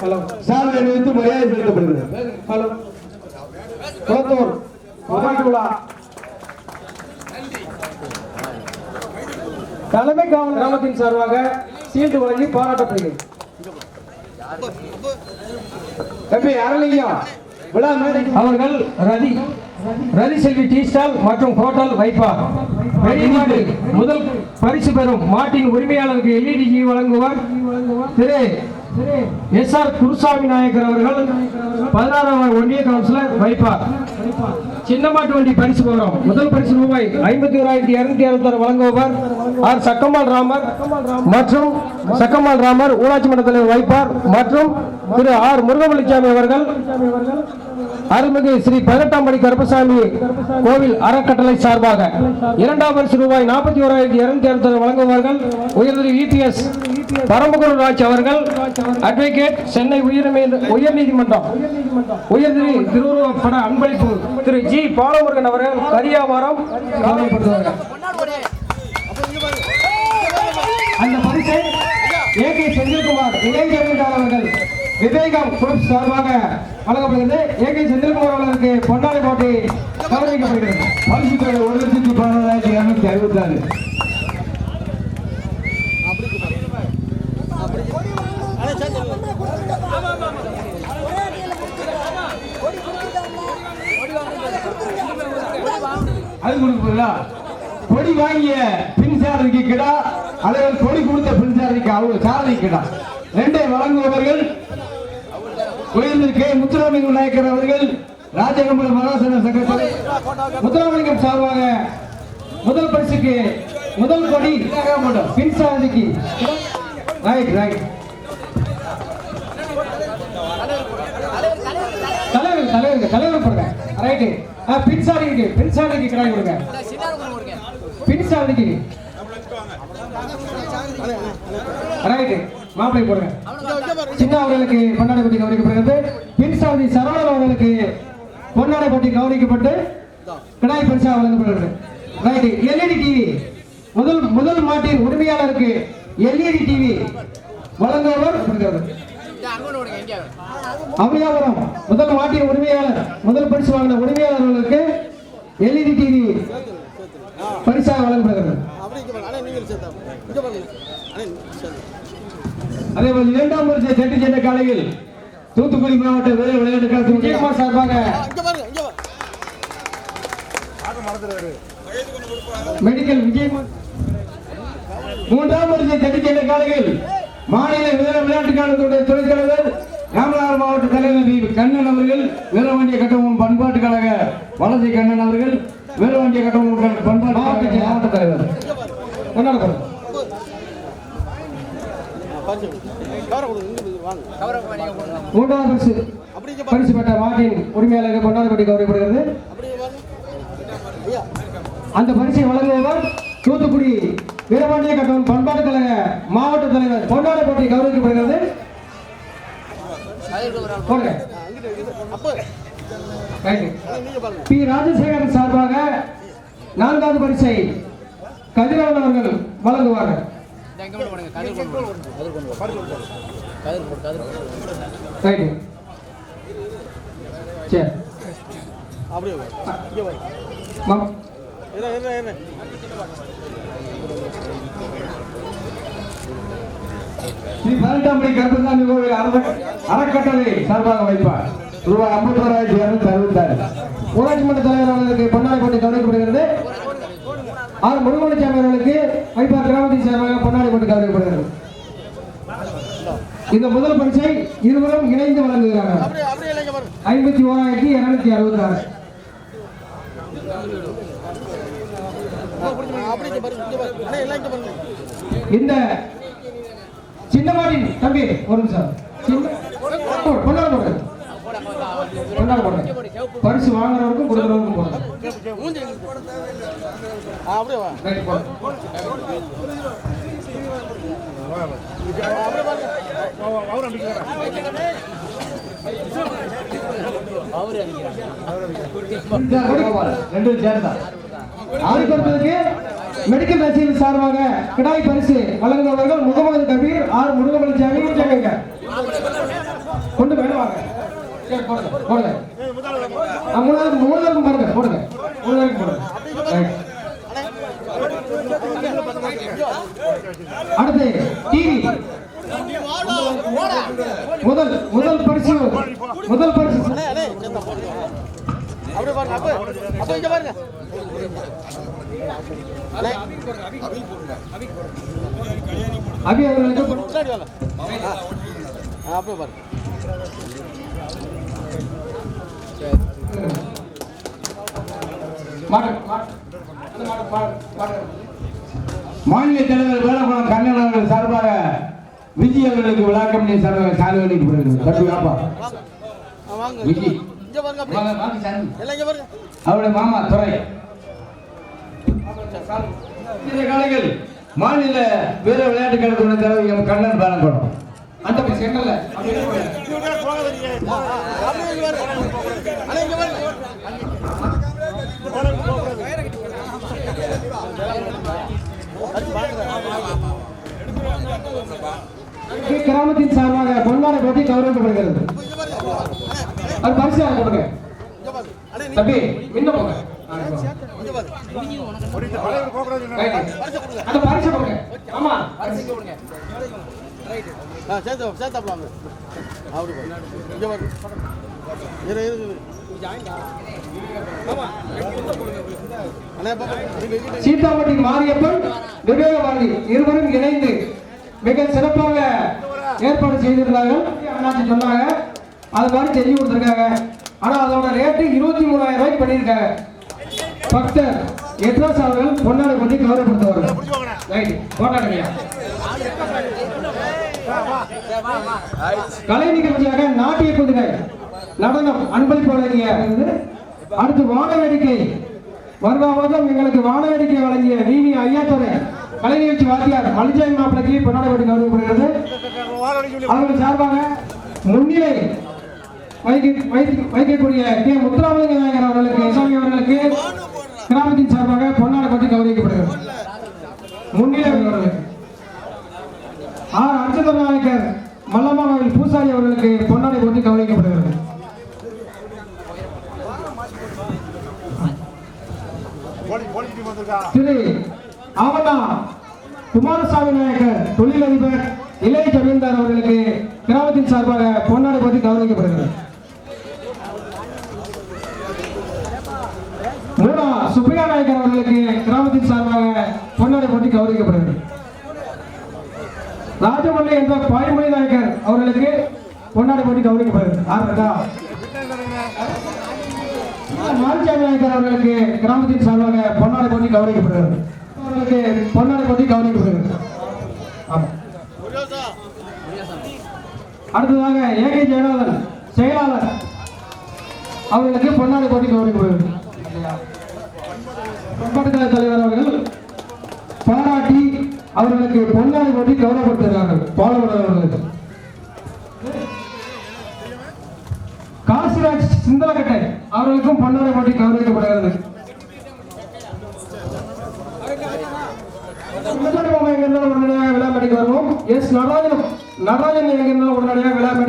Hello சாலை அணிவித்து மரியாதை செலுத்தப்படுகிறது ஹலோ குளத்தூர் மாவட்ட தலைமை காவல் கிராமத்தின் சார்பாக சீட்டு வழங்கி பாராட்டப்படுகிறது தம்பி அரளிங்கம் விழா அவர்கள் ரதி ரதி செல்வி டீ ஸ்டால் மற்றும் ஹோட்டல் வைப்பார் வெளிநாடு முதல் பரிசு பெறும் மாட்டின் உரிமையாளருக்கு எல்இடி வழங்குவார். திரு எஸ் ஆர் குருசாமி நாயக்கர் அவர்கள் பதினாறாம் ஒன்றிய கவுன்சிலர் வைப்பார். சின்னமாட்டு வண்டி பரிசு போகிறோம் முதல் பரிசு ரூபாய் ஐம்பத்தி ஓராயிரத்தி இருநூத்தி அறுபத்தாறு வழங்குவார் ஆர் சக்கம்மாள் ராமர் மற்றும் சக்கம்மாள் ராமர் ஊராட்சி மன்ற தலைவர் வைப்பார் மற்றும் திரு ஆர் முருகமலிசாமி அவர்கள் அருள்மிகு ஸ்ரீ பதினெட்டாம் படி கருப்பசாமி கோவில் அறக்கட்டளை சார்பாக இரண்டாம் பரிசு ரூபாய் நாற்பத்தி ஓராயிரத்தி இருநூத்தி அறுபத்தாறு வழங்குவார்கள் உயர்திரு இபிஎஸ் பரமகுரு ராஜ் அவர்கள் அட்வொகேட் சென்னை உயர்நீதி உயர்நீதிமன்றம். உயர்திரு திருவுருவப்பட அன்பளிப்பு திரு ஜி. பாலமுருகன் அவர்கள் கரியாவாரம் அந்த பரிசை ஏ. கே. செந்தில்குமார் இணை அவர்கள் விவேகம் குரூப் சார்பாக வழங்கப்படுகிறது. ஏ. கே. செந்தில்குமார் அவர்களுக்கு பொன்னாடை போட்டி கௌரவிக்கப்படுகிறது. பரிசு தொகை ஒரு லட்சத்தி பதினோராயிரத்தி இரநூத்தி அறுபத்தி ஆறு. அது கொடுக்குறா கொடி வாங்கிய பின் சாரதிக்கு கிடா அல்லது கொடி கொடுத்த பின் சாரதிக்கு அவங்க சாரதி கிடா. ரெண்டை வழங்குபவர்கள் உயர்ந்த கே. முத்துராமலிங்கம் நாயக்கர் அவர்கள் ராஜகம்பல மகாசன சங்கத்தில். முத்துராமலிங்கம் சார்பாக முதல் பரிசுக்கு முதல் கொடி பின் சாதிக்கு ரைட் ரைட் தலைவர் தலைவர் போடுங்க. ரைட்டு பின் சாதிக்கு பின் சாதிக்கு கிடாய் கொடுங்க. பின் சாதிக்கு ரைட்டு மாப்பிளை போடுங்க. சின்ன அவர்களுக்கு பொன்னாடை போட்டி கவனிக்கப்படுகிறது. பின் சாதி சரவணன் அவர்களுக்கு பொன்னாடை போட்டி கவனிக்கப்பட்டு கிடாய் பரிசா வழங்கப்படுகிறது. ரைட்டு எல்இடி டிவி முதல் முதல் மாட்டின் உரிமையாளருக்கு எல்இடி டிவி வழங்குபவர் இருக்கிறது முதல் மாட்டின் உரிமையாளர் முதல் பரிசு வாங்கின உரிமையாளர்களுக்கு எல்இடி டிவி பரிசாக வழங்கப்படுகிறது. அதே போல் இரண்டாம் பரிசு செட்டு சென்ற காலையில் தூத்துக்குடி மாவட்ட வீர விளையாட்டு கழகத்தின் விஜயகுமார் சார்பாக மெடிக்கல் விஜயகுமார். மூன்றாம் பரிசு செட்டு சென்ற காலையில் மாநில வீர விளையாட்டு கழகத்துடைய துணைத் தலைவர் ராமநாதபுரம் மாவட்ட தலைவர். கண்ணன் அவர்கள் வீரவாண்டிய கட்டமும் பண்பாட்டு கழக வலசை கண்ணன் அவர்கள் வீரவாண்டிய கட்டமும் பண்பாட்டு மாவட்ட தலைவர். கொண்டாடப்படும் மூன்றாவது பரிசு. பரிசு பெற்ற மாட்டின் உரிமையாளருக்கு கொண்டாடப்பட்டு கௌரவப்படுகிறது அந்த பரிசை வழங்குபவர் தூத்துக்குடி வீரபாண்டிய கட்டம் பண்பாட்டு கழக மாவட்ட தலைவர் கொண்டாடப்பட்டு கௌரவிக்கப்படுகிறது. போடுங்க. ரைட்டு. பி. ராஜசேகரன் சார்பாக நான்காவது பரிசை கதிரவன் அவர்கள் வழங்குவார்கள். ரைட்டு ஸ்ரீ கருப்பசாமி கோவில் அற- அறக்கட்டளை சார்பாக வைப்பார். ரூபாய் ஐம்பத்தி ஓராயிரத்தி இருநூத்தி அறுபத்தாறு. ஊராட்சி மன்ற தலைவர் அவர்களுக்கு பொன்னாடை போட்டி கவனிக்கப்படுகிறது ஆர் முருகமணிசாமி அவர்களுக்கு வைப்பார் கிராமத்தின் சார்பாக பொன்னாடை போட்டி கவனிக்கப்படுகிறது இந்த முதல் பரிசை இருவரும் இணைந்து வழங்குகிறார்கள். ஐம்பத்தி ஓராயிரத்தி இருநூத்தி அறுபத்தி ஆறு இந்த சின்னமாடின் தம்பி ஒரு நிமிஷம். சின்ன போடு, பொன்னாடை போடுங்க பரிசு வாங்குறவருக்கும் கொடுக்குறவருக்கும் போடுறேன் ரெண்டு சேர்ந்தா ஆறு மெடிக்கல் ரசீது சார்பாக கிடாய் பரிசு வழங்குபவர்கள் முகமது கபீர் ஆர் முருகமணிசாமி கொண்டு சரி, போடுங்க போடுங்க. மூணாவது மூணாவது பாருங்க போடுங்க மூணாவது போடுங்க. அடுத்து டிவி முதல் முதல் பரிசு முதல் பரிசு பாருங்க அப்ப அப்ப இங்க பாருங்க. அபி அவர்களுக்கு மாநில தலைவர் வேலகுளம் கண்ணன் அவர்கள் சார்பாக விஜய் அவர்களுக்கு விழா கமிட்டி சார்பாக சாலை அளிக்கப்படுகிறது தம்பி இங்க பாருங்க. எல்லாம் இங்க பாருங்க. அவருடைய மாமா துறை. இந்த மாநில வீர விளையாட்டு கழகத்துடைய தலைவர் எம் கண்ணன் அந்த சென்டர்ல பாருங்க. கிராமத்தின் சார்பாக பொன்னாடை போட்டி கௌரவிக்கப்படுகிறது. அது பரிசு கொடுங்க தம்பி முன்ன போங்க. அந்த பரிசு கொடுங்க ஆமா. பரிசு கொடுங்க சேர்த்து சேர்த்தாப்லாம் அப்படி இங்க பாருங்க இரு இரு மாரியப்பன் விவேகவாதி இருவரும் இணைந்து மிக சிறப்பாக ஏற்பாடு செய்திருந்தார்கள் அண்ணாச்சி சொன்னாங்க. அது மாதிரி செஞ்சு கொடுத்துருக்காங்க. ஆனால் அதோட ரேட்டு இருபத்தி மூணாயிரம் ரூபாய்க்கு பண்ணியிருக்காங்க. பக்தர் எட்ராஸ் அவர்கள் பொன்னாடு பற்றி கௌரவப்படுத்துவார்கள். ரைட் கலை நிகழ்ச்சியாக நாட்டிய குதிரை நடனம் அன்பளிப்பு வழங்கிய அடுத்து வான வேடிக்கை எங்களுக்கு வான வேடிக்கை வழங்கிய வி ஐயா ஐயாத்துறை கலை நிகழ்ச்சி வாத்தியார் மலிஜாய் மாப்பிளைக்கு கொண்டாடப்பட்டு கௌரவப்படுகிறது. அவர்கள் சார்பாக முன்னிலை வைக்கக்கூடிய கே. முத்துராமலிங்க நாயகர் அவர்களுக்கு இசாமி அவர்களுக்கு கிராமத்தின் சார்பாக பொன்னாடை பற்றி கௌரவிக்கப்படுகிறது. முன்னிலை அவர்களுக்கு. ஆர். அர்ச்சத நாயக்கர் மல்லம்மா கோவில் பூசாரி அவர்களுக்கு பொன்னாடை பற்றி கௌரவிக்கப்படுகிறது. திரு. ஆவண்ணா குமாரசாமி நாயக்கர் தொழிலதிபர் இளைய ஜமீன்தார் அவர்களுக்கு கிராமத்தின் சார்பாக பொன்னாடை பற்றி கௌரவிக்கப்படுகிறது. சுப்பையா நாயக்கர் அவர்களுக்கு கிராமத்தின் சார்பாக பொன்னாடை போட்டி கௌரவிக்கப்படுகிறது. ராஜமல்லி என்ற பாய்மொழி நாயக்கர் அவர்களுக்கு பொன்னாடை போட்டி கௌரவிக்கப்படுகிறது. ஆறுதா மாரிசாமி நாயக்கர் அவர்களுக்கு கிராமத்தின் சார்பாக பொன்னாடை போட்டி கௌரவிக்கப்படுகிறது. அவர்களுக்கு பொன்னாடை போட்டி கௌரவிக்கப்படுகிறது. ஆமா அடுத்ததாக ஏகை ஜெயநாதன் செயலாளர் அவர்களுக்கு பொன்னாடை போட்டி கௌரவிக்கப்படுகிறது. பண்பாட்டுக்கலை தலைவர் அவர்கள் பாராட்டி அவர்களுக்கு பொன்னாடி போட்டி கௌரவப்படுத்துகிறார்கள் பாலவரர் அவர்களுக்கு காசிராஜ் சிந்தலகட்டை அவர்களுக்கும் பொன்னாடி போட்டி கௌரவிக்கப்படுகிறது. உடனடியாக விழா வருவோம். எஸ் நடராஜன் நடராஜன் உடனடியாக விழா